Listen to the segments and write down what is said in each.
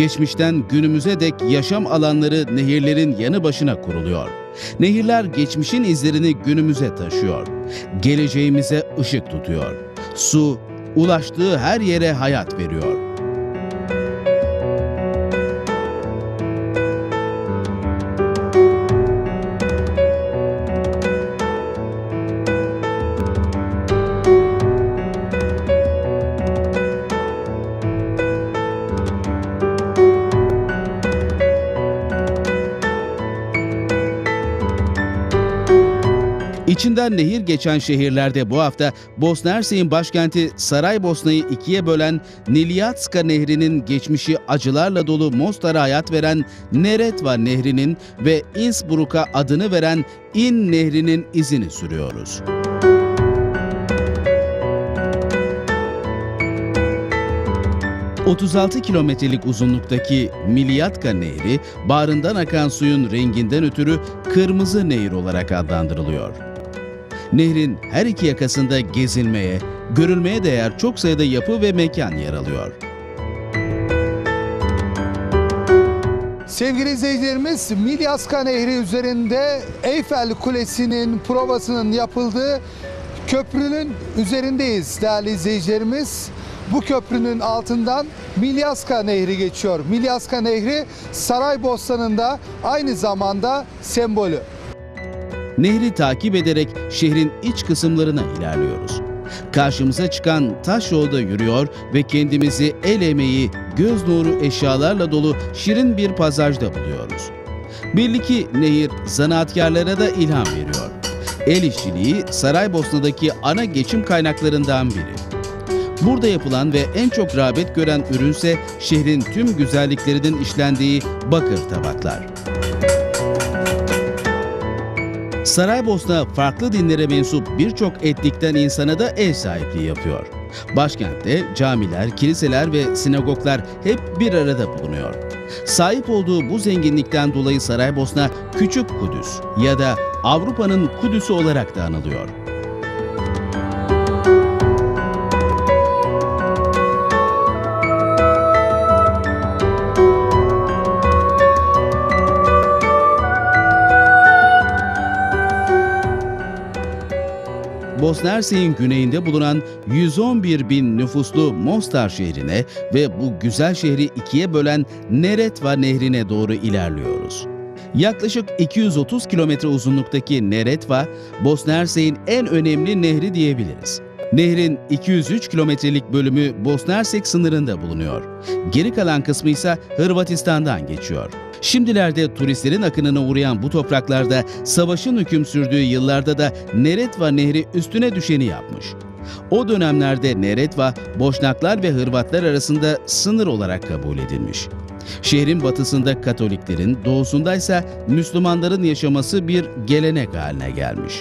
Geçmişten günümüze dek yaşam alanları nehirlerin yanı başına kuruluyor. Nehirler geçmişin izlerini günümüze taşıyor. Geleceğimize ışık tutuyor. Su, ulaştığı her yere hayat veriyor. İçinden nehir geçen şehirlerde bu hafta Bosna Hersek'in başkenti Saraybosna'yı ikiye bölen Niljatska Nehri'nin geçmişi acılarla dolu Mostar'a hayat veren Neretva Nehri'nin ve Innsbruck'a adını veren İn Nehri'nin izini sürüyoruz. ...36 kilometrelik uzunluktaki Milyatka Nehri... ...bağrından akan suyun renginden ötürü Kırmızı Nehir olarak adlandırılıyor. Nehrin her iki yakasında gezilmeye, görülmeye değer çok sayıda yapı ve mekan yer alıyor. Sevgili izleyicilerimiz Milyaska Nehri üzerinde Eyfel Kulesi'nin provasının yapıldığı köprünün üzerindeyiz değerli izleyicilerimiz. Bu köprünün altından Milyaska Nehri geçiyor. Milyaska Nehri Saraybosna'nın aynı zamanda sembolü. Nehri takip ederek şehrin iç kısımlarına ilerliyoruz. Karşımıza çıkan taş yolda yürüyor ve kendimizi el emeği, göz nuru eşyalarla dolu şirin bir pazarda buluyoruz. Belli ki nehir zanaatkarlara da ilham veriyor. El işçiliği Saraybosna'daki ana geçim kaynaklarından biri. Burada yapılan ve en çok rağbet gören ürünse şehrin tüm güzelliklerinin işlendiği bakır tabaklar. Saraybosna farklı dinlere mensup birçok etnikten insana da ev sahipliği yapıyor. Başkentte camiler, kiliseler ve sinagoglar hep bir arada bulunuyor. Sahip olduğu bu zenginlikten dolayı Saraybosna Küçük Kudüs ya da Avrupa'nın Kudüs'ü olarak da anılıyor. Bosna Hersek'in güneyinde bulunan 111 bin nüfuslu Mostar şehrine ve bu güzel şehri ikiye bölen Neretva nehrine doğru ilerliyoruz. Yaklaşık 230 kilometre uzunluktaki Neretva, Bosna Hersek'in en önemli nehri diyebiliriz. Nehrin 203 kilometrelik bölümü Bosna Hersek sınırında bulunuyor. Geri kalan kısmı ise Hırvatistan'dan geçiyor. Şimdilerde turistlerin akınına uğrayan bu topraklarda savaşın hüküm sürdüğü yıllarda da Neretva Nehri üstüne düşeni yapmış. O dönemlerde Neretva, Boşnaklar ve Hırvatlar arasında sınır olarak kabul edilmiş. Şehrin batısında Katoliklerin, doğusundaysa Müslümanların yaşaması bir gelenek haline gelmiş.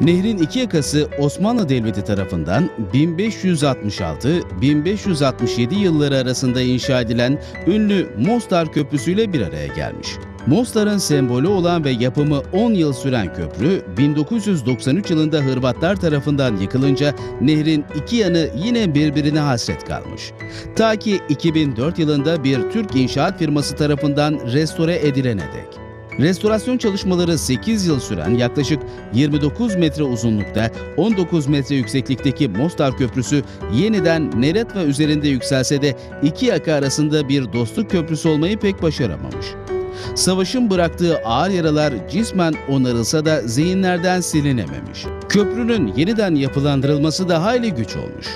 Nehrin iki yakası Osmanlı Devleti tarafından 1566-1567 yılları arasında inşa edilen ünlü Mostar Köprüsü ile bir araya gelmiş. Mostar'ın sembolü olan ve yapımı 10 yıl süren köprü 1993 yılında Hırvatlar tarafından yıkılınca nehrin iki yanı yine birbirine hasret kalmış. Ta ki 2004 yılında bir Türk inşaat firması tarafından restore edilene dek. Restorasyon çalışmaları 8 yıl süren yaklaşık 29 metre uzunlukta 19 metre yükseklikteki Mostar Köprüsü yeniden Neretva üzerinde yükselse de iki yaka arasında bir dostluk köprüsü olmayı pek başaramamış. Savaşın bıraktığı ağır yaralar cismen onarılsa da zihinlerden silinememiş. Köprünün yeniden yapılandırılması da hayli güç olmuş.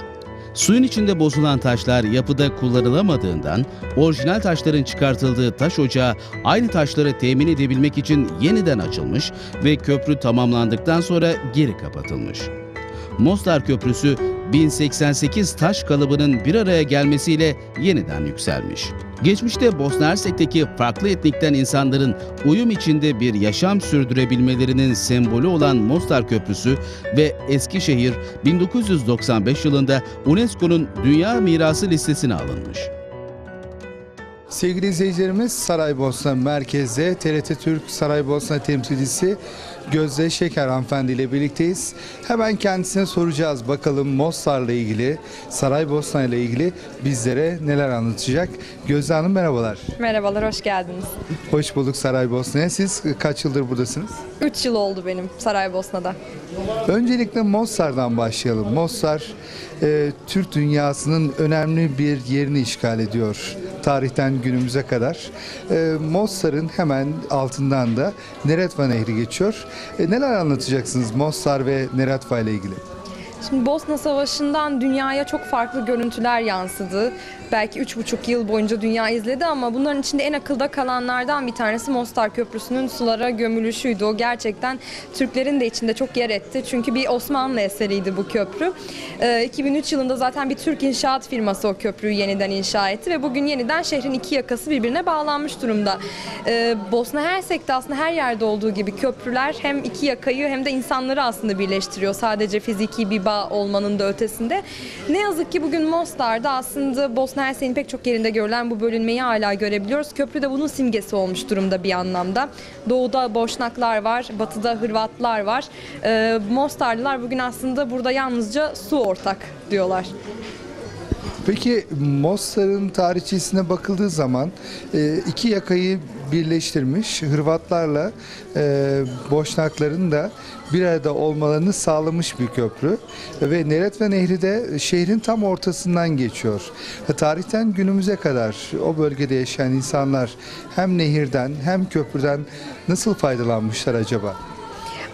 Suyun içinde bozulan taşlar yapıda kullanılamadığından orijinal taşların çıkartıldığı taş ocağı aynı taşları temin edebilmek için yeniden açılmış ve köprü tamamlandıktan sonra geri kapatılmış. Mostar Köprüsü 1088 taş kalıbının bir araya gelmesiyle yeniden yükselmiş. Geçmişte Bosna Hersek'teki farklı etnikten insanların uyum içinde bir yaşam sürdürebilmelerinin sembolü olan Mostar Köprüsü ve Eskişehir 1995 yılında UNESCO'nun Dünya Mirası listesine alınmış. Sevgili izleyicilerimiz Saraybosna merkezde TRT Türk Saraybosna temsilcisi Gözde Şeker hanımefendi ile birlikteyiz. Hemen kendisine soracağız bakalım Mostar'la ilgili, Saraybosna ile ilgili bizlere neler anlatacak. Gözde Hanım merhabalar. Merhabalar, hoş geldiniz. Hoş bulduk Saraybosna'ya. Siz kaç yıldır buradasınız? 3 yıl oldu benim Saraybosna'da. Öncelikle Mostar'dan başlayalım. Mostar e, Türk dünyasının önemli bir yerini işgal ediyor tarihten günümüze kadar. E, Mostar'ın hemen altından da Neretva Nehri geçiyor. E, neler anlatacaksınız Mostar ve Neretva ile ilgili? Şimdi Bosna Savaşı'ndan dünyaya çok farklı görüntüler yansıdı. Belki 3,5 yıl boyunca dünya izledi ama bunların içinde en akılda kalanlardan bir tanesi Mostar Köprüsü'nün sulara gömülüşüydü. O gerçekten Türklerin de içinde çok yer etti. Çünkü bir Osmanlı eseriydi bu köprü. Ee, 2003 yılında zaten bir Türk inşaat firması o köprüyü yeniden inşa etti ve bugün yeniden şehrin iki yakası birbirine bağlanmış durumda. Ee, Bosna Hersek'te aslında her yerde olduğu gibi köprüler hem iki yakayı hem de insanları aslında birleştiriyor. Sadece fiziki bir bağ olmanın da ötesinde. Ne yazık ki bugün Mostar'da aslında Bosna Hersek'in pek çok yerinde görülen bu bölünmeyi hala görebiliyoruz. Köprü de bunun simgesi olmuş durumda bir anlamda. Doğuda Boşnaklar var, batıda Hırvatlar var. Ee, Mostarlılar bugün aslında burada yalnızca su ortak diyorlar. Peki Mostar'ın tarihçesine bakıldığı zaman e, iki yakayı birleştirmiş Hırvatlarla e, Boşnakların da bir arada olmalarını sağlamış bir köprü ve Neretva Nehri de şehrin tam ortasından geçiyor. E, Tarihten günümüze kadar o bölgede yaşayan insanlar hem nehirden hem köprüden nasıl faydalanmışlar acaba?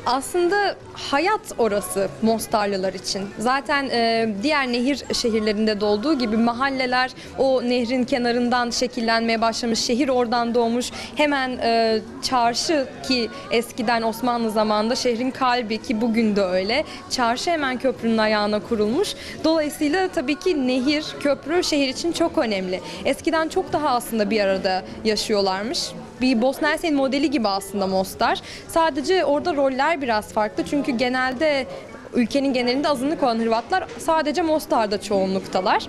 Aslında hayat orası Mostarlılar için. Zaten e, diğer nehir şehirlerinde de olduğu gibi mahalleler o nehrin kenarından şekillenmeye başlamış. Şehir oradan doğmuş. Hemen e, çarşı ki eskiden Osmanlı zamanında şehrin kalbi ki bugün de öyle. Çarşı hemen köprünün ayağına kurulmuş. Dolayısıyla tabii ki nehir, köprü şehir için çok önemli. Eskiden çok daha aslında bir arada yaşıyorlarmış bir Bosna Hersek'in modeli gibi aslında Mostar. Sadece orada roller biraz farklı çünkü genelde ülkenin genelinde azınlık olan Hırvatlar sadece Mostar'da çoğunluktalar.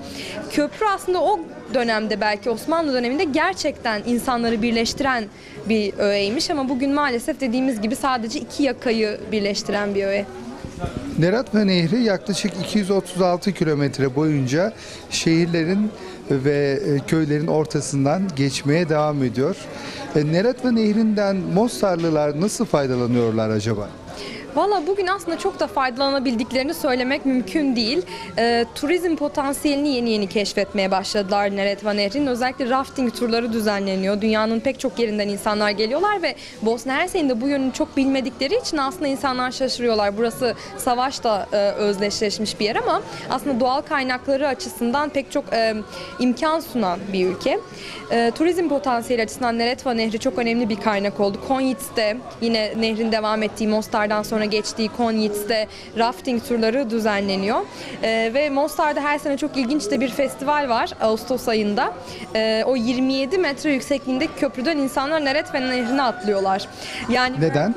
Köprü aslında o dönemde belki Osmanlı döneminde gerçekten insanları birleştiren bir öğeymiş ama bugün maalesef dediğimiz gibi sadece iki yakayı birleştiren bir öğe. Neretva Nehri yaklaşık 236 kilometre boyunca şehirlerin ve e, köylerin ortasından geçmeye devam ediyor. E, Neretva Nehri'nden Mostarlılar nasıl faydalanıyorlar acaba? Valla bugün aslında çok da faydalanabildiklerini söylemek mümkün değil. Ee, turizm potansiyelini yeni yeni keşfetmeye başladılar Neretva Nehri'nin. Özellikle rafting turları düzenleniyor. Dünyanın pek çok yerinden insanlar geliyorlar ve Bosna Hersek'in de bu yönünü çok bilmedikleri için aslında insanlar şaşırıyorlar. Burası savaşla e, özdeşleşmiş bir yer ama aslında doğal kaynakları açısından pek çok e, imkan sunan bir ülke. E, turizm potansiyeli açısından Neretva Nehri çok önemli bir kaynak oldu. Konyit'te yine nehrin devam ettiği Mostar'dan sonra geçtiği Konyit'te rafting turları düzenleniyor. Ee, ve Mostar'da her sene çok ilginç de bir festival var Ağustos ayında. Ee, o 27 metre yüksekliğindeki köprüden insanlar Neretva Nehri'ne atlıyorlar. Yani Neden?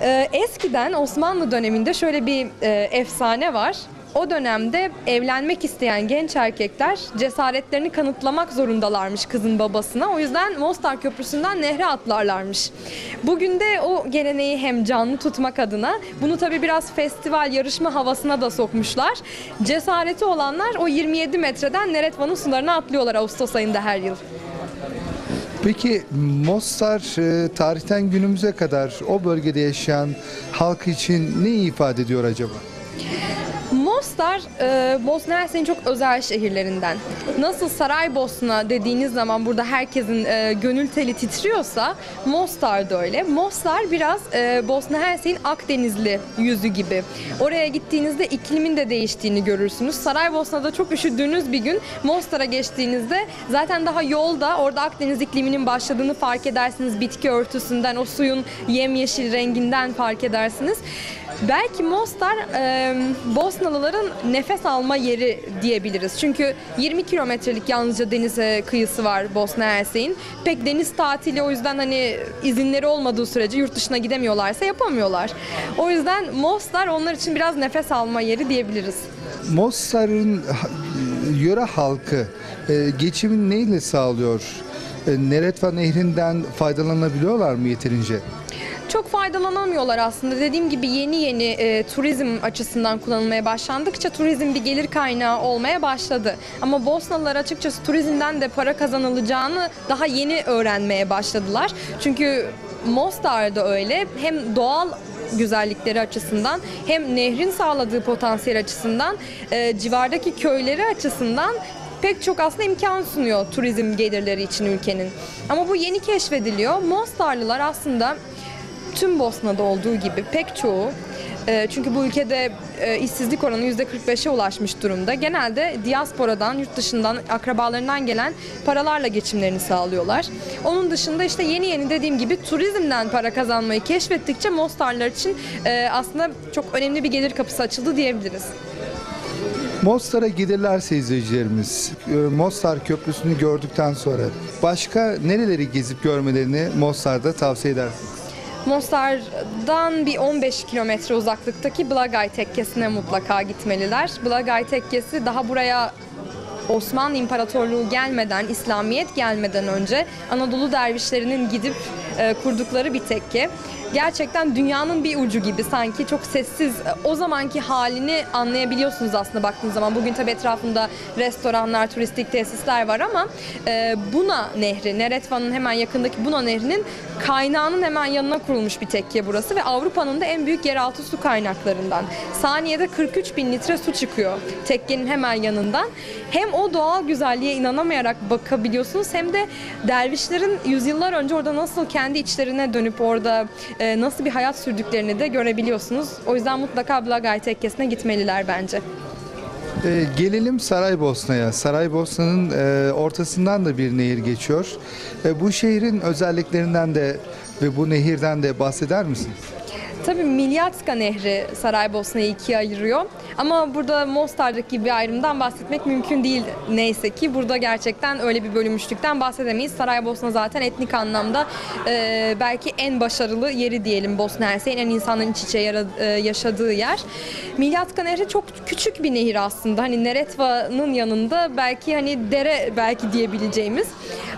belki, e, eskiden Osmanlı döneminde şöyle bir e, efsane var. O dönemde evlenmek isteyen genç erkekler cesaretlerini kanıtlamak zorundalarmış kızın babasına. O yüzden Mostar Köprüsü'nden nehre atlarlarmış. Bugün de o geleneği hem canlı tutmak adına bunu tabii biraz festival yarışma havasına da sokmuşlar. Cesareti olanlar o 27 metreden Neretva'nın sularına atlıyorlar Ağustos ayında her yıl. Peki Mostar e, tarihten günümüze kadar o bölgede yaşayan halk için ne ifade ediyor acaba? Mostar, e, Bosna Hersek'in çok özel şehirlerinden. Nasıl Saraybosna dediğiniz zaman burada herkesin e, gönül teli titriyorsa Mostar da öyle. Mostar biraz e, Bosna Hersek'in Akdenizli yüzü gibi. Oraya gittiğinizde iklimin de değiştiğini görürsünüz. Saraybosna'da çok üşüdüğünüz bir gün Mostar'a geçtiğinizde zaten daha yolda orada Akdeniz ikliminin başladığını fark edersiniz. Bitki örtüsünden, o suyun yemyeşil renginden fark edersiniz. Belki Mostar e, Bosnalıların nefes alma yeri diyebiliriz. Çünkü 20 kilometrelik yalnızca deniz kıyısı var Bosna Hersek'in. Pek deniz tatili o yüzden hani izinleri olmadığı sürece yurt dışına gidemiyorlarsa yapamıyorlar. O yüzden Mostar onlar için biraz nefes alma yeri diyebiliriz. Mostar'ın yöre halkı e, geçimini neyle sağlıyor? e, Neretva Nehri'nden faydalanabiliyorlar mı yeterince? Çok faydalanamıyorlar aslında. Dediğim gibi yeni yeni e, turizm açısından kullanılmaya başlandıkça turizm bir gelir kaynağı olmaya başladı. Ama Bosnalılar açıkçası turizmden de para kazanılacağını daha yeni öğrenmeye başladılar. Çünkü Mostar'da öyle hem doğal güzellikleri açısından hem nehrin sağladığı potansiyel açısından e, civardaki köyleri açısından pek çok aslında imkan sunuyor turizm gelirleri için ülkenin. Ama bu yeni keşfediliyor. Mostarlılar aslında tüm Bosna'da olduğu gibi pek çoğu e, çünkü bu ülkede e, işsizlik oranı %45'e ulaşmış durumda. Genelde diasporadan, yurt dışından, akrabalarından gelen paralarla geçimlerini sağlıyorlar. Onun dışında işte yeni yeni dediğim gibi turizmden para kazanmayı keşfettikçe Mostarlar için e, aslında çok önemli bir gelir kapısı açıldı diyebiliriz. Mostar'a giderlerse izleyicilerimiz, Mostar Köprüsü'nü gördükten sonra başka nereleri gezip görmelerini Mostar'da tavsiye edersiniz? Mostar'dan bir 15 kilometre uzaklıktaki Blagaj Tekkesi'ne mutlaka gitmeliler. Blagaj Tekkesi daha buraya Osmanlı İmparatorluğu gelmeden, İslamiyet gelmeden önce Anadolu dervişlerinin gidip e, kurdukları bir tekke. Gerçekten dünyanın bir ucu gibi sanki çok sessiz. e, O zamanki halini anlayabiliyorsunuz aslında baktığınız zaman. Bugün tabii etrafında restoranlar, turistik tesisler var ama e, Buna Nehri, Neretva'nın hemen yakındaki Buna Nehri'nin kaynağının hemen yanına kurulmuş bir tekke burası ve Avrupa'nın da en büyük yeraltı su kaynaklarından. Saniyede 43 bin litre su çıkıyor tekkenin hemen yanından. Hem o doğal güzelliğe inanamayarak bakabiliyorsunuz hem de dervişlerin yüzyıllar önce orada nasıl kendi içlerine dönüp orada nasıl bir hayat sürdüklerini de görebiliyorsunuz. O yüzden mutlaka Blagaj Tekkesi'ne gitmeliler bence. E, gelelim Saraybosna'ya. Saraybosna'nın e, ortasından da bir nehir geçiyor. E, bu şehrin özelliklerinden de ve bu nehirden de bahseder misiniz? Tabii Milyatska Nehri Saraybosna'yı ikiye ayırıyor. Ama burada Mostar'daki bir ayrımdan bahsetmek mümkün değil neyse ki. Burada gerçekten öyle bir bölünmüşlükten bahsedemeyiz. Saraybosna zaten etnik anlamda e, belki en başarılı yeri diyelim Bosna Hersek'in en insanların iç içe yara- e, yaşadığı yer. Milyatska Nehri çok küçük bir nehir aslında. Hani Neretva'nın yanında belki hani dere belki diyebileceğimiz.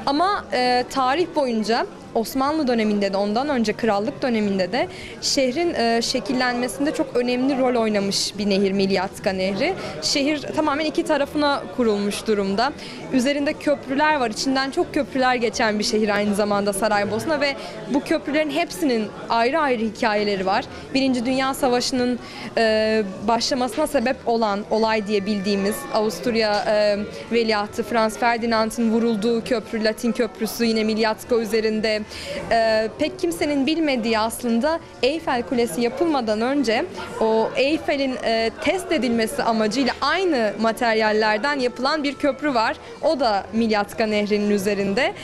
Ama e, tarih boyunca Osmanlı döneminde de ondan önce krallık döneminde de şehrin e, şekillenmesinde çok önemli rol oynamış bir nehir Milyatska Nehri. Şehir tamamen iki tarafına kurulmuş durumda. Üzerinde köprüler var. İçinden çok köprüler geçen bir şehir aynı zamanda Saraybosna ve bu köprülerin hepsinin ayrı ayrı hikayeleri var. Birinci Dünya Savaşı'nın e, başlamasına sebep olan olay diye bildiğimiz Avusturya e, veliahtı Franz Ferdinand'ın vurulduğu köprü Latin Köprüsü yine Milyatska üzerinde e, pek kimsenin bilmediği aslında Eyfel Kulesi yapılmadan önce o Eyfel'in e, test edilmesi amacıyla aynı materyallerden yapılan bir köprü var. O da Milyatska Nehri'nin üzerinde.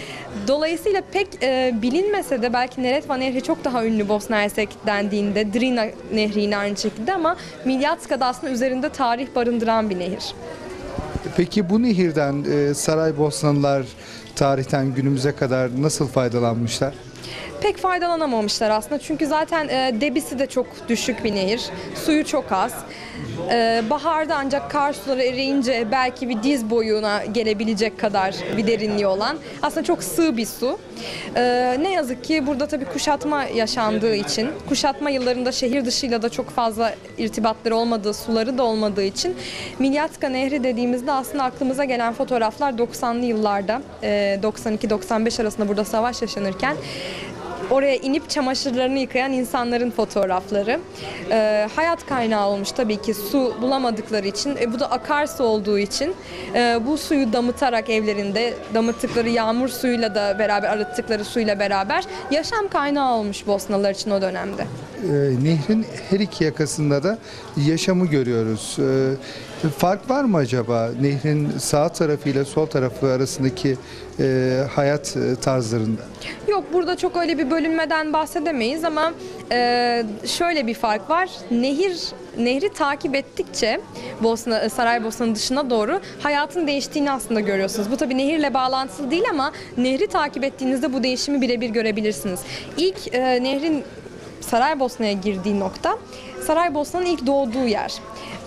Dolayısıyla pek e, bilinmese de belki Neretva Nehri çok daha ünlü Bosna Hersek dendiğinde Drina Nehri yine aynı şekilde ama Milyatska da aslında üzerinde tarih barındıran bir nehir. Peki bu nehirden e, Saraybosnalılar tarihten günümüze kadar nasıl faydalanmışlar? Pek faydalanamamışlar aslında. Çünkü zaten e, debisi de çok düşük bir nehir. Suyu çok az. E, baharda ancak kar suları eriyince belki bir diz boyuna gelebilecek kadar bir derinliği olan. Aslında çok sığ bir su. E, ne yazık ki burada tabii kuşatma yaşandığı için, kuşatma yıllarında şehir dışıyla da çok fazla irtibatları olmadığı, suları da olmadığı için Milyatska Nehri dediğimizde aslında aklımıza gelen fotoğraflar 90'lı yıllarda, e, 92-95 arasında burada savaş yaşanırken oraya inip çamaşırlarını yıkayan insanların fotoğrafları. Ee, hayat kaynağı olmuş tabii ki su bulamadıkları için. E, bu da akarsu olduğu için e, bu suyu damıtarak evlerinde damıttıkları yağmur suyuyla da beraber arıttıkları suyla beraber yaşam kaynağı olmuş Bosnalılar için o dönemde. E, nehrin her iki yakasında da yaşamı görüyoruz. E, fark var mı acaba nehrin sağ tarafıyla sol tarafı arasındaki e, hayat e, tarzlarında? Yok burada çok öyle bir bölünmeden bahsedemeyiz ama e, şöyle bir fark var. Nehir nehri takip ettikçe Bosna Saraybosna'nın dışına doğru hayatın değiştiğini aslında görüyorsunuz. Bu tabii nehirle bağlantılı değil ama nehri takip ettiğinizde bu değişimi birebir görebilirsiniz. İlk e, nehrin Saraybosna'ya girdiği nokta Saraybosna'nın ilk doğduğu yer.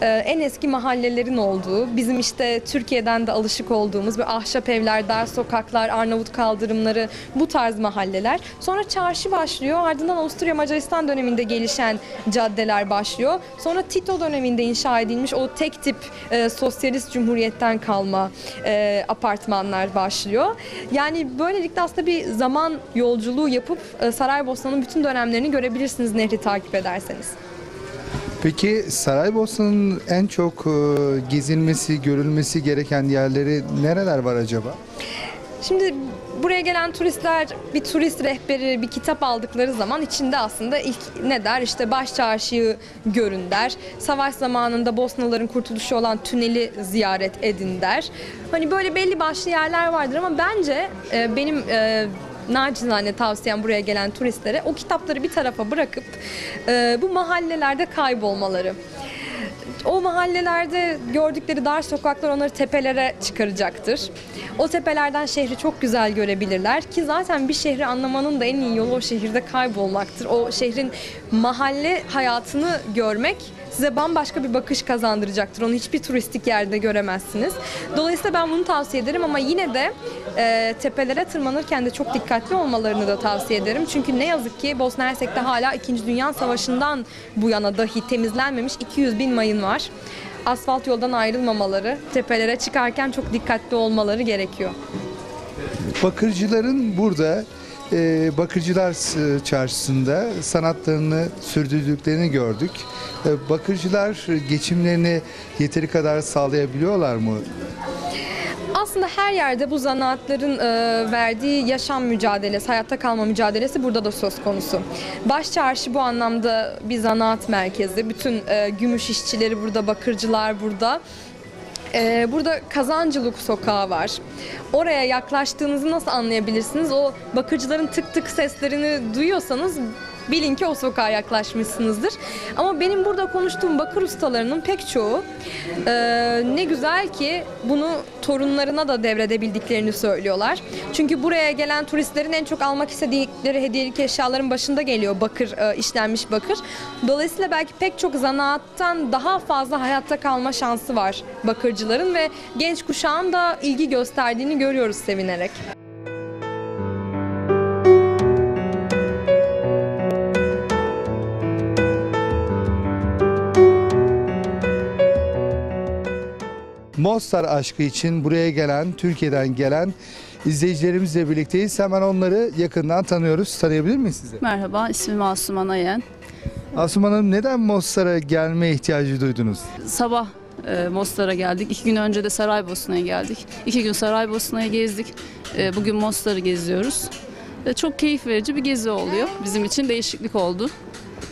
E, en eski mahallelerin olduğu, bizim işte Türkiye'den de alışık olduğumuz bir ahşap evler, dar sokaklar, Arnavut kaldırımları bu tarz mahalleler. Sonra çarşı başlıyor. Ardından Avusturya Macaristan döneminde gelişen caddeler başlıyor. Sonra Tito döneminde inşa edilmiş o tek tip e, sosyalist cumhuriyetten kalma e, apartmanlar başlıyor. Yani böylelikle aslında bir zaman yolculuğu yapıp e, Saraybosna'nın bütün dönemlerini görebilirsiniz nehri takip ederseniz. Peki Saraybosna'nın en çok e, gezilmesi, görülmesi gereken yerleri nereler var acaba? Şimdi buraya gelen turistler bir turist rehberi, bir kitap aldıkları zaman içinde aslında ilk ne der? İşte baş çarşıyı görün der. Savaş zamanında Bosnalıların kurtuluşu olan tüneli ziyaret edin der. Hani böyle belli başlı yerler vardır ama bence e, benim e, nacizane tavsiyem buraya gelen turistlere o kitapları bir tarafa bırakıp e, bu mahallelerde kaybolmaları. O mahallelerde gördükleri dar sokaklar onları tepelere çıkaracaktır. O tepelerden şehri çok güzel görebilirler ki zaten bir şehri anlamanın da en iyi yolu o şehirde kaybolmaktır. O şehrin mahalle hayatını görmek size bambaşka bir bakış kazandıracaktır. Onu hiçbir turistik yerde göremezsiniz. Dolayısıyla ben bunu tavsiye ederim ama yine de e, tepelere tırmanırken de çok dikkatli olmalarını da tavsiye ederim. Çünkü ne yazık ki Bosna Hersek'te hala 2. Dünya Savaşı'ndan bu yana dahi temizlenmemiş 200 bin mayın var. Asfalt yoldan ayrılmamaları, tepelere çıkarken çok dikkatli olmaları gerekiyor. Bakırcıların burada e, Bakırcılar Çarşısı'nda sanatlarını sürdürdüklerini gördük. E, bakırcılar geçimlerini yeteri kadar sağlayabiliyorlar mı? Aslında her yerde bu zanaatların e, verdiği yaşam mücadelesi, hayatta kalma mücadelesi burada da söz konusu. Baş çarşı bu anlamda bir zanaat merkezi. Bütün e, gümüş işçileri burada, bakırcılar burada. E, burada Kazancılık sokağı var. Oraya yaklaştığınızı nasıl anlayabilirsiniz? O bakırcıların tık tık seslerini duyuyorsanız bilin ki o sokağa yaklaşmışsınızdır. Ama benim burada konuştuğum bakır ustalarının pek çoğu e, ne güzel ki bunu torunlarına da devredebildiklerini söylüyorlar. Çünkü buraya gelen turistlerin en çok almak istedikleri hediyelik eşyaların başında geliyor bakır, e, işlenmiş bakır. Dolayısıyla belki pek çok zanaattan daha fazla hayatta kalma şansı var bakırcıların ve genç kuşağın da ilgi gösterdiğini görüyoruz sevinerek. Mostar aşkı için buraya gelen, Türkiye'den gelen izleyicilerimizle birlikteyiz. Hemen onları yakından tanıyoruz. Tanıyabilir miyiz sizi? Merhaba, ismim Asuman Ayen. Asuman Hanım neden Mostar'a gelme ihtiyacı duydunuz? Sabah e, Mostar'a geldik. İki gün önce de Saraybosna'ya geldik. İki gün Saraybosna'ya gezdik. E, bugün Mostar'ı geziyoruz. E, çok keyif verici bir gezi oluyor. Bizim için değişiklik oldu.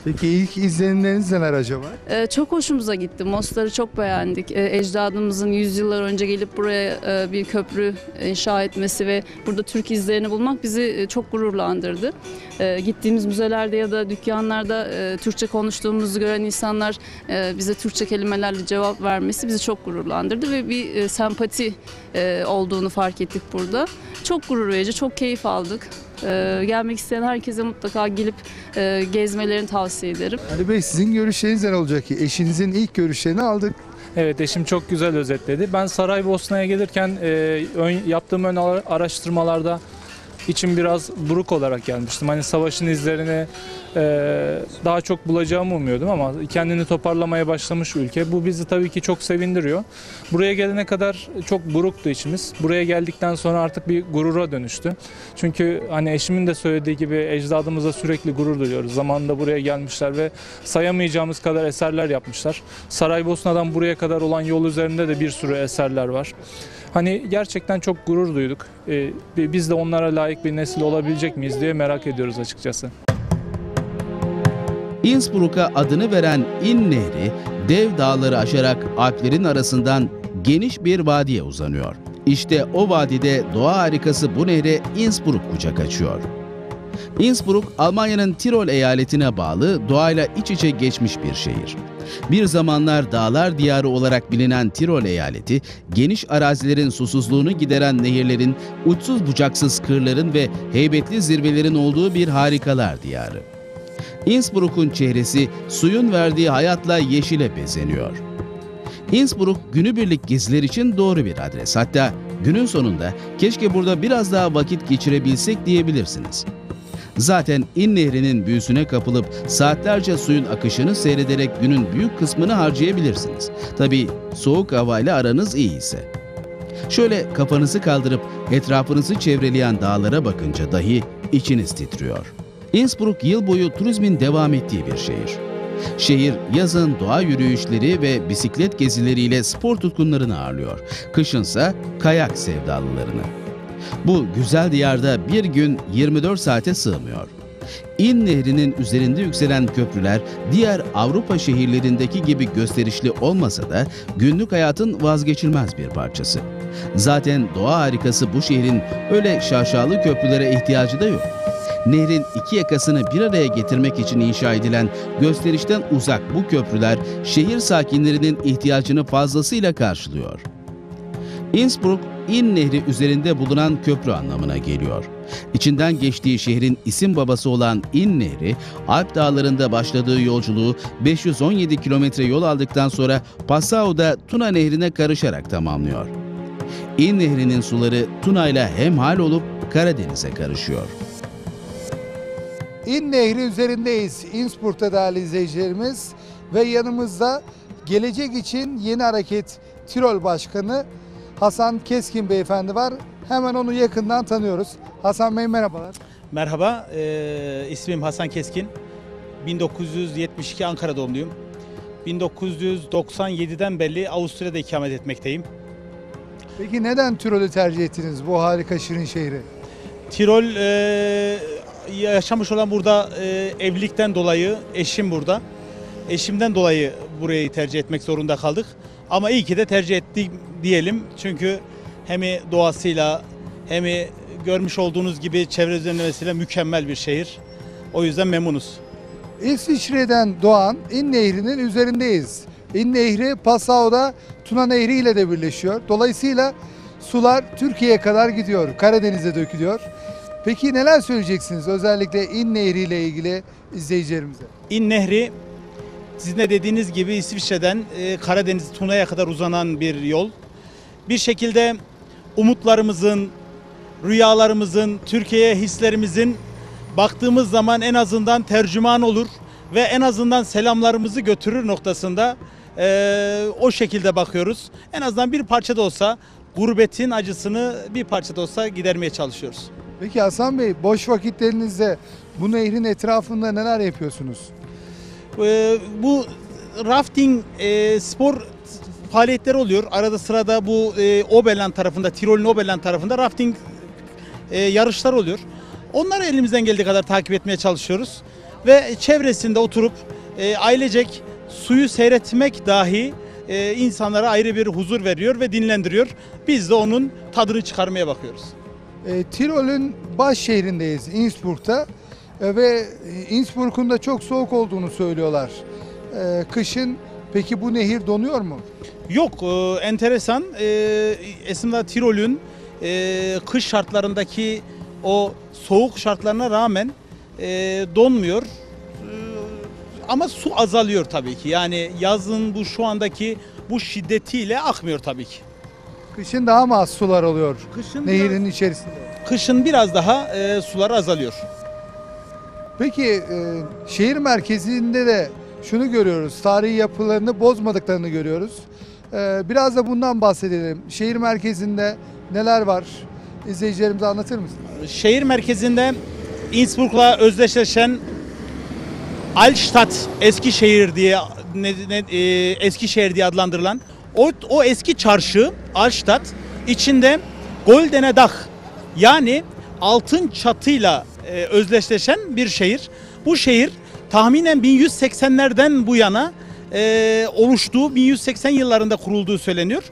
Peki ilk izlenimleriniz neler acaba? E, çok hoşumuza gitti. Mostar'ı çok beğendik. E, ecdadımızın yüzyıllar önce gelip buraya e, bir köprü inşa etmesi ve burada Türk izlerini bulmak bizi e, çok gururlandırdı. E, gittiğimiz müzelerde ya da dükkanlarda e, Türkçe konuştuğumuzu gören insanlar e, bize Türkçe kelimelerle cevap vermesi bizi çok gururlandırdı ve bir e, sempati e, olduğunu fark ettik burada. Çok gurur verici, çok keyif aldık. E, gelmek isteyen herkese mutlaka gelip e, gezmelerini tavsiye ederim. Ali Bey sizin görüşleriniz ne olacak ki? Eşinizin ilk görüşlerini aldık. Evet eşim çok güzel özetledi. Ben Saraybosna'ya gelirken e, ön, yaptığım ön ara- araştırmalarda içim biraz buruk olarak gelmiştim. Hani savaşın izlerini e, daha çok bulacağımı umuyordum ama kendini toparlamaya başlamış ülke. Bu bizi tabii ki çok sevindiriyor. Buraya gelene kadar çok buruktu içimiz. Buraya geldikten sonra artık bir gurura dönüştü. Çünkü hani eşimin de söylediği gibi ecdadımıza sürekli gurur duyuyoruz. Zamanında buraya gelmişler ve sayamayacağımız kadar eserler yapmışlar. Saraybosna'dan buraya kadar olan yol üzerinde de bir sürü eserler var. Hani gerçekten çok gurur duyduk. Ee, biz de onlara layık bir nesil olabilecek miyiz diye merak ediyoruz açıkçası. Innsbruck'a adını veren İn Nehri, dev dağları aşarak Alplerin arasından geniş bir vadiye uzanıyor. İşte o vadide doğa harikası bu nehre Innsbruck kucak açıyor. Innsbruck, Almanya'nın Tirol eyaletine bağlı doğayla iç içe geçmiş bir şehir. Bir zamanlar dağlar diyarı olarak bilinen Tirol eyaleti, geniş arazilerin susuzluğunu gideren nehirlerin, uçsuz bucaksız kırların ve heybetli zirvelerin olduğu bir harikalar diyarı. Innsbruck'un çehresi suyun verdiği hayatla yeşile bezeniyor. Innsbruck günübirlik geziler için doğru bir adres. Hatta günün sonunda keşke burada biraz daha vakit geçirebilsek diyebilirsiniz. Zaten İn Nehri'nin büyüsüne kapılıp saatlerce suyun akışını seyrederek günün büyük kısmını harcayabilirsiniz. Tabii soğuk havayla aranız iyi ise. Şöyle kafanızı kaldırıp etrafınızı çevreleyen dağlara bakınca dahi içiniz titriyor. Innsbruck yıl boyu turizmin devam ettiği bir şehir. Şehir yazın doğa yürüyüşleri ve bisiklet gezileriyle spor tutkunlarını ağırlıyor. Kışınsa kayak sevdalılarını. Bu güzel diyarda bir gün 24 saate sığmıyor. İn Nehri'nin üzerinde yükselen köprüler diğer Avrupa şehirlerindeki gibi gösterişli olmasa da günlük hayatın vazgeçilmez bir parçası. Zaten doğa harikası bu şehrin öyle şaşalı köprülere ihtiyacı da yok. Nehrin iki yakasını bir araya getirmek için inşa edilen gösterişten uzak bu köprüler şehir sakinlerinin ihtiyacını fazlasıyla karşılıyor. Innsbruck, İn Nehri üzerinde bulunan köprü anlamına geliyor. İçinden geçtiği şehrin isim babası olan İn Nehri, Alp dağlarında başladığı yolculuğu 517 kilometre yol aldıktan sonra Passau'da Tuna Nehri'ne karışarak tamamlıyor. İn Nehri'nin suları Tuna ile hemhal olup Karadeniz'e karışıyor. İn Nehri üzerindeyiz. Innsbruck'ta değerli izleyicilerimiz ve yanımızda gelecek için yeni hareket Tirol Başkanı Hasan Keskin Beyefendi var. Hemen onu yakından tanıyoruz. Hasan Bey merhabalar. Merhaba, eee, ismim Hasan Keskin. 1972 Ankara doğumluyum. 1997'den beri Avusturya'da ikamet etmekteyim. Peki neden Tirol'ü tercih ettiniz bu harika şirin şehri? Tirol eee, yaşamış olan burada eee, evlilikten dolayı eşim burada. Eşimden dolayı burayı tercih etmek zorunda kaldık. Ama iyi ki de tercih ettik diyelim. Çünkü hem doğasıyla hem görmüş olduğunuz gibi çevre düzenlemesiyle mükemmel bir şehir. O yüzden memnunuz. İsviçre'den doğan İn Nehri'nin üzerindeyiz. İn Nehri Passau'da Tuna Nehri ile de birleşiyor. Dolayısıyla sular Türkiye'ye kadar gidiyor. Karadeniz'e dökülüyor. Peki neler söyleyeceksiniz özellikle İn Nehri ile ilgili izleyicilerimize? İn Nehri sizin de dediğiniz gibi İsviçre'den e, Karadeniz Tuna'ya kadar uzanan bir yol. Bir şekilde umutlarımızın, rüyalarımızın, Türkiye'ye hislerimizin baktığımız zaman en azından tercüman olur ve en azından selamlarımızı götürür noktasında e, o şekilde bakıyoruz. En azından bir parça da olsa gurbetin acısını bir parça da olsa gidermeye çalışıyoruz. Peki Hasan Bey boş vakitlerinizde bu nehrin etrafında neler yapıyorsunuz? Ee, bu rafting e, spor faaliyetleri oluyor. Arada sırada bu e, Oberland tarafında, Tirol'ün Oberland tarafında rafting e, yarışlar oluyor. Onları elimizden geldiği kadar takip etmeye çalışıyoruz. Ve çevresinde oturup e, ailecek suyu seyretmek dahi e, insanlara ayrı bir huzur veriyor ve dinlendiriyor. Biz de onun tadını çıkarmaya bakıyoruz. E, Tirol'ün baş şehrindeyiz Innsbruck'ta E, ve Innsbruck'un da çok soğuk olduğunu söylüyorlar. E, kışın peki bu nehir donuyor mu? Yok, e, enteresan. E, aslında Tirol'ün e, kış şartlarındaki o soğuk şartlarına rağmen e, donmuyor. E, ama su azalıyor tabii ki. Yani yazın bu şu andaki bu şiddetiyle akmıyor tabii ki. Kışın daha mı az sular oluyor Kışın nehirin içerisinde? kışın biraz daha e, sular azalıyor. Peki e, şehir merkezinde de şunu görüyoruz. Tarihi yapılarını bozmadıklarını görüyoruz. E, biraz da bundan bahsedelim. Şehir merkezinde neler var? İzleyicilerimize anlatır mısın? Şehir merkezinde Innsbruck'la özdeşleşen Altstadt Eskişehir diye ne, ne, e, Eskişehir diye adlandırılan o, o eski çarşı Altstadt içinde Goldene Dach yani altın çatıyla e, özdeşleşen bir şehir. Bu şehir tahminen 1180'lerden bu yana e, oluştuğu 1180 yıllarında kurulduğu söyleniyor.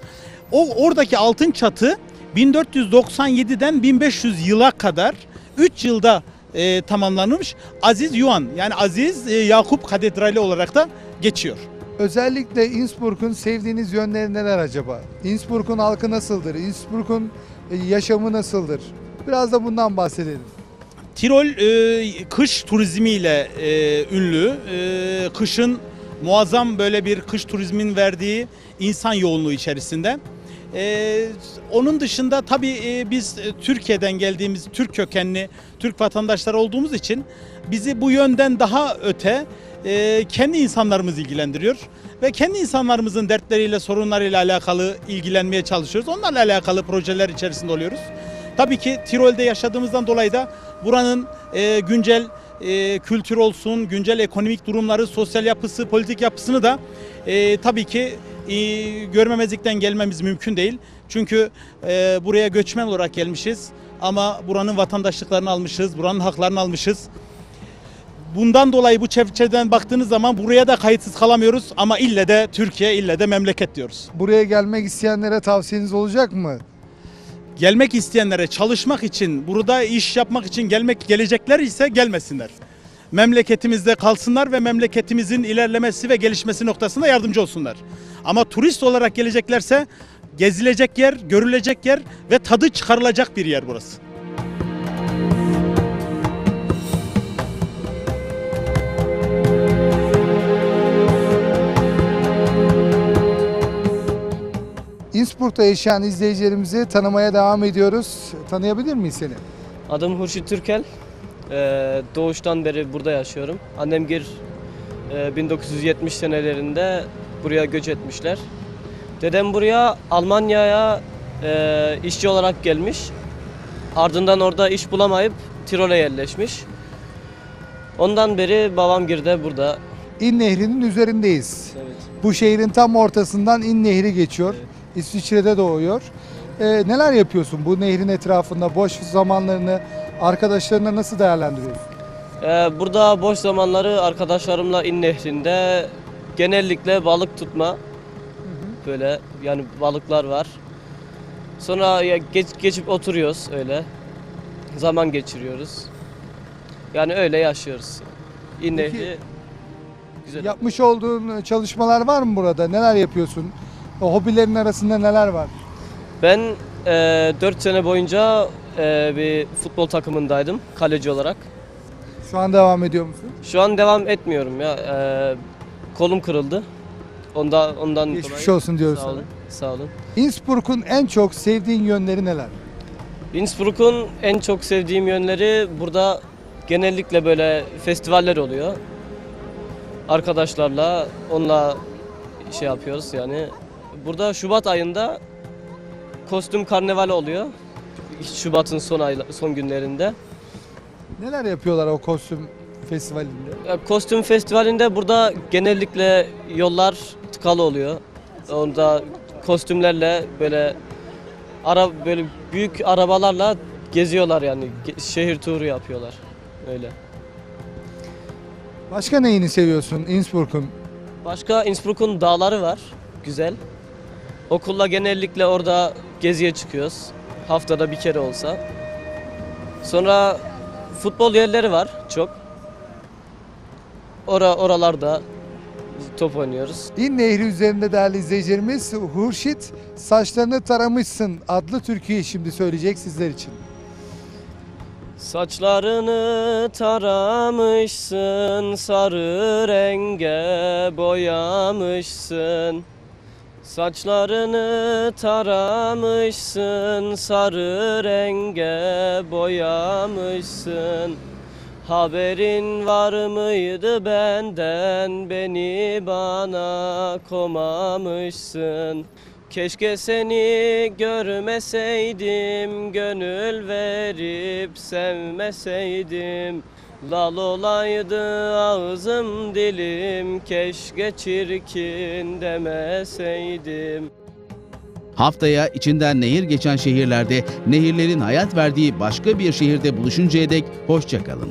O oradaki altın çatı 1497'den 1500 yıla kadar 3 yılda e, tamamlanmış. Aziz Yuan yani Aziz e, Yakup Katedrali olarak da geçiyor. Özellikle Innsbruck'un sevdiğiniz yönleri neler acaba? Innsbruck'un halkı nasıldır? Innsbruck'un e, yaşamı nasıldır? Biraz da bundan bahsedelim. Tirol e, kış turizmiyle e, ünlü. E, kışın muazzam böyle bir kış turizmin verdiği insan yoğunluğu içerisinde. Ee, onun dışında tabii e, biz Türkiye'den geldiğimiz Türk kökenli Türk vatandaşları olduğumuz için bizi bu yönden daha öte e, kendi insanlarımız ilgilendiriyor ve kendi insanlarımızın dertleriyle sorunlarıyla alakalı ilgilenmeye çalışıyoruz. Onlarla alakalı projeler içerisinde oluyoruz. Tabii ki Tirol'de yaşadığımızdan dolayı da buranın e, güncel e, kültür olsun, güncel ekonomik durumları, sosyal yapısı, politik yapısını da e, tabii ki e, görmemezlikten gelmemiz mümkün değil. Çünkü e, buraya göçmen olarak gelmişiz ama buranın vatandaşlıklarını almışız, buranın haklarını almışız. Bundan dolayı bu çerçeveden baktığınız zaman buraya da kayıtsız kalamıyoruz ama ille de Türkiye, ille de memleket diyoruz. Buraya gelmek isteyenlere tavsiyeniz olacak mı? Gelmek isteyenlere çalışmak için, burada iş yapmak için gelmek gelecekler ise gelmesinler. Memleketimizde kalsınlar ve memleketimizin ilerlemesi ve gelişmesi noktasında yardımcı olsunlar. Ama turist olarak geleceklerse gezilecek yer, görülecek yer ve tadı çıkarılacak bir yer burası. Innsbruck'ta yaşayan izleyicilerimizi tanımaya devam ediyoruz. Tanıyabilir miyiz seni? Adım Hurşit Türkel. Ee, doğuştan beri burada yaşıyorum. Annemgir e, 1970 senelerinde buraya göç etmişler. Dedem buraya Almanya'ya e, işçi olarak gelmiş. Ardından orada iş bulamayıp Tirol'e yerleşmiş. Ondan beri babamgir de burada. İn Nehri'nin üzerindeyiz. Evet. Bu şehrin tam ortasından İn Nehri geçiyor. İsviçre'de doğuyor. Ee, neler yapıyorsun bu nehrin etrafında? Boş zamanlarını arkadaşlarına nasıl değerlendiriyorsun? Ee, burada boş zamanları arkadaşlarımla İn Nehri'nde genellikle balık tutma. Böyle yani balıklar var. Sonra ya geç, geçip oturuyoruz öyle. Zaman geçiriyoruz. Yani öyle yaşıyoruz. İn Peki, Nehri güzel. Yapmış olduğun çalışmalar var mı burada? Neler yapıyorsun? Hobilerin arasında neler var? Ben e, 4 sene boyunca e, bir futbol takımındaydım kaleci olarak. Şu an devam ediyor musun? Şu an devam etmiyorum ya. E, kolum kırıldı. Ondan ondan Geçmiş dolayı- olsun diyoruz Sağ sana. olun. Sağ olun. Innsbruck'un en çok sevdiğin yönleri neler? Innsbruck'un en çok sevdiğim yönleri burada genellikle böyle festivaller oluyor. Arkadaşlarla onunla şey yapıyoruz yani. Burada Şubat ayında kostüm karnevali oluyor. Şubat'ın son ay son günlerinde. Neler yapıyorlar o kostüm festivalinde? Kostüm festivalinde burada genellikle yollar tıkalı oluyor. Orada kostümlerle böyle ara böyle büyük arabalarla geziyorlar yani şehir turu yapıyorlar öyle. Başka neyini seviyorsun Innsbruck'un? Başka Innsbruck'un dağları var. Güzel. Okulla genellikle orada geziye çıkıyoruz. Haftada bir kere olsa. Sonra futbol yerleri var çok. Ora oralarda top oynuyoruz. İn Nehri üzerinde değerli izleyicilerimiz Hurşit saçlarını taramışsın adlı türküyü şimdi söyleyecek sizler için. Saçlarını taramışsın, sarı renge boyamışsın. Saçlarını taramışsın, sarı renge boyamışsın. Haberin var mıydı benden, beni bana komamışsın. Keşke seni görmeseydim, gönül verip sevmeseydim. Lal olaydı ağzım dilim, keşke çirkin demeseydim. Haftaya içinden nehir geçen şehirlerde nehirlerin hayat verdiği başka bir şehirde buluşuncaya dek hoşçakalın.